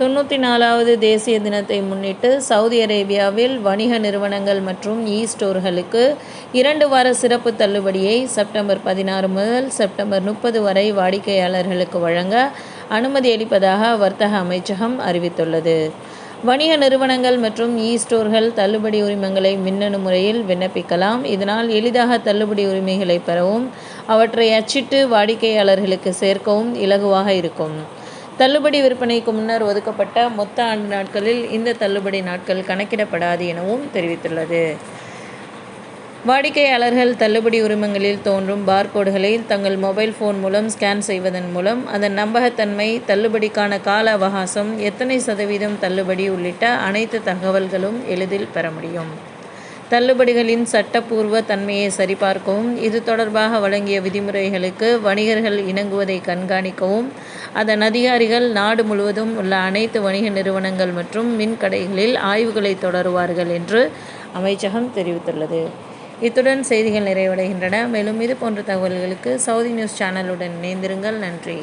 தொண்ணூற்றி நாலாவது தேசிய தினத்தை முன்னிட்டு சவுதி அரேபியாவில் வணிக நிறுவனங்கள் மற்றும் இ ஸ்டோர்களுக்கு இரண்டு வார சிறப்பு தள்ளுபடியை செப்டம்பர் பதினாறு முதல் செப்டம்பர் முப்பது வரை வாடிக்கையாளர்களுக்கு வழங்க அனுமதி அளிப்பதாக வர்த்தக அமைச்சகம் அறிவித்துள்ளது. வணிக நிறுவனங்கள் மற்றும் இ ஸ்டோர்கள் தள்ளுபடி உரிமங்களை மின்னணு முறையில் விண்ணப்பிக்கலாம். இதனால் எளிதாக தள்ளுபடி உரிமைகளை பெறவும் அவற்றை அச்சிட்டு வாடிக்கையாளர்களுக்கு சேர்க்கவும் இலகுவாக இருக்கும். தள்ளுபடி விற்பனைக்கு முன்னர் ஒதுக்கப்பட்ட மொத்த ஆண்டு நாட்களில் இந்த தள்ளுபடி நாட்கள் கணக்கிடப்படாது எனவும் தெரிவித்துள்ளது. வாடிக்கையாளர்கள் தள்ளுபடி உரிமங்களில் தோன்றும் பார்கோடுகளை தங்கள் மொபைல் ஃபோன் மூலம் ஸ்கேன் செய்வதன் மூலம் அதன் நம்பகத்தன்மை தள்ளுபடிக்கான கால அவகாசம் எத்தனை சதவீதம் தள்ளுபடி உள்ளிட்ட அனைத்து தகவல்களும் எளிதில் பெற முடியும். தள்ளுபடிகளின் சட்டப்பூர்வ தன்மையை சரிபார்க்கவும் இது தொடர்பாக வழங்கிய விதிமுறைகளுக்கு வணிகர்கள் இணங்குவதை கண்காணிக்கவும் அதன் அதிகாரிகள் நாடு முழுவதும் உள்ள அனைத்து வணிக நிறுவனங்கள் மற்றும் மின்கடைகளில் ஆய்வுகளை தொடருவார்கள் என்று அமைச்சகம் தெரிவித்துள்ளது. இத்துடன் செய்திகள் நிறைவடைகின்றன. மேலும் இது போன்ற தகவல்களுக்கு சவுதி நியூஸ் சேனலுடன் இணைந்திருங்கள். நன்றி.